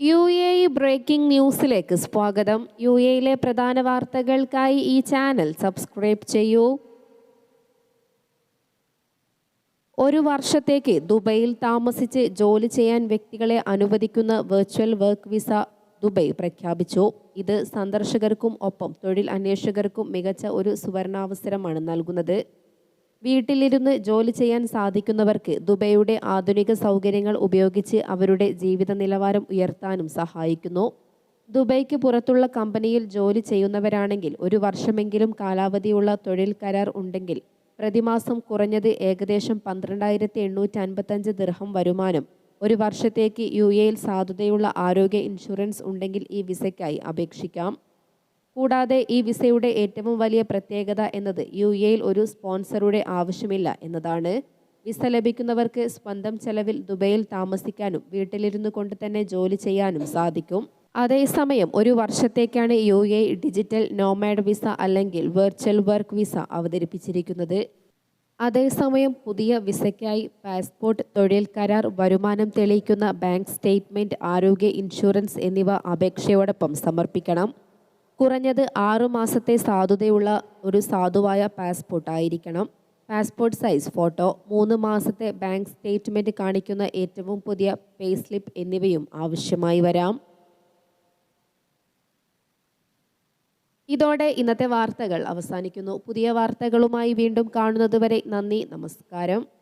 U A E breaking ന്യൂസിലേക്ക് സ്വാഗതം. U എയിലെ പ്രധാന വാർത്തകൾക്കായി ഈ ചാനൽ സബ്സ്ക്രൈബ് ചെയ്യൂ. ഒരു വർഷത്തേക്ക് ദുബൈയിൽ താമസിച്ച് ജോലി ചെയ്യാൻ വ്യക്തികളെ അനുവദിക്കുന്ന വെർച്വൽ വർക്ക് വിസ ദുബൈ പ്രഖ്യാപിച്ചു. ഇത് സന്ദർശകർക്കും ഒപ്പം തൊഴിൽ അന്വേഷകർക്കും മികച്ച ഒരു സുവർണാവസരമാണ് നൽകുന്നത്. വീട്ടിലിരുന്ന് ജോലി ചെയ്യാൻ സാധിക്കുന്നവർക്ക് ദുബൈയുടെ ആധുനിക സൗകര്യങ്ങൾ ഉപയോഗിച്ച് അവരുടെ ജീവിത നിലവാരം ഉയർത്താനും സഹായിക്കുന്നു. ദുബൈക്ക് പുറത്തുള്ള കമ്പനിയിൽ ജോലി ചെയ്യുന്നവരാണെങ്കിൽ ഒരു വർഷമെങ്കിലും കാലാവധിയുള്ള തൊഴിൽ കരാർ ഉണ്ടെങ്കിൽ പ്രതിമാസം കുറഞ്ഞത് ഏകദേശം പന്ത്രണ്ടായിരത്തി എണ്ണൂറ്റി അൻപത്തഞ്ച് ദിർഹം വരുമാനം. ഒരു വർഷത്തേക്ക് യു എയിൽ സാധുതയുള്ള ആരോഗ്യ ഇൻഷുറൻസ് ഉണ്ടെങ്കിൽ ഈ വിസയ്ക്കായി അപേക്ഷിക്കാം. കൂടാതെ ഈ വിസയുടെ ഏറ്റവും വലിയ പ്രത്യേകത എന്നത് യു എയിൽ ഒരു സ്പോൺസറുടെ ആവശ്യമില്ല എന്നതാണ്. വിസ ലഭിക്കുന്നവർക്ക് സ്വന്തം ചെലവിൽ ദുബൈയിൽ താമസിക്കാനും വീട്ടിലിരുന്നു കൊണ്ട് തന്നെ ജോലി ചെയ്യാനും സാധിക്കും. അതേസമയം ഒരു വർഷത്തേക്കാണ് U A digital nomad visa അല്ലെങ്കിൽ വെർച്വൽ വർക്ക് വിസ അവതരിപ്പിച്ചിരിക്കുന്നത്. അതേസമയം പുതിയ വിസയ്ക്കായി പാസ്പോർട്ട് തൊഴിൽ കരാർ വരുമാനം തെളിയിക്കുന്ന ബാങ്ക് സ്റ്റേറ്റ്മെന്റ് ആരോഗ്യ ഇൻഷുറൻസ് എന്നിവ അപേക്ഷയോടൊപ്പം സമർപ്പിക്കണം. കുറഞ്ഞത് ആറുമാസത്തെ സാധുതയുള്ള ഒരു സാധുവായ പാസ്പോർട്ട് ആയിരിക്കണം. പാസ്പോർട്ട് സൈസ് ഫോട്ടോ മൂന്ന് മാസത്തെ ബാങ്ക് സ്റ്റേറ്റ്മെന്റ് കാണിക്കുന്ന ഏറ്റവും പുതിയ പേ സ്ലിപ്പ് എന്നിവയും ആവശ്യമായി വരാം. ഇതോടെ ഇന്നത്തെ വാർത്തകൾ അവസാനിക്കുന്നു. പുതിയ വാർത്തകളുമായി വീണ്ടും കാണുന്നതുവരെ നന്ദി നമസ്കാരം.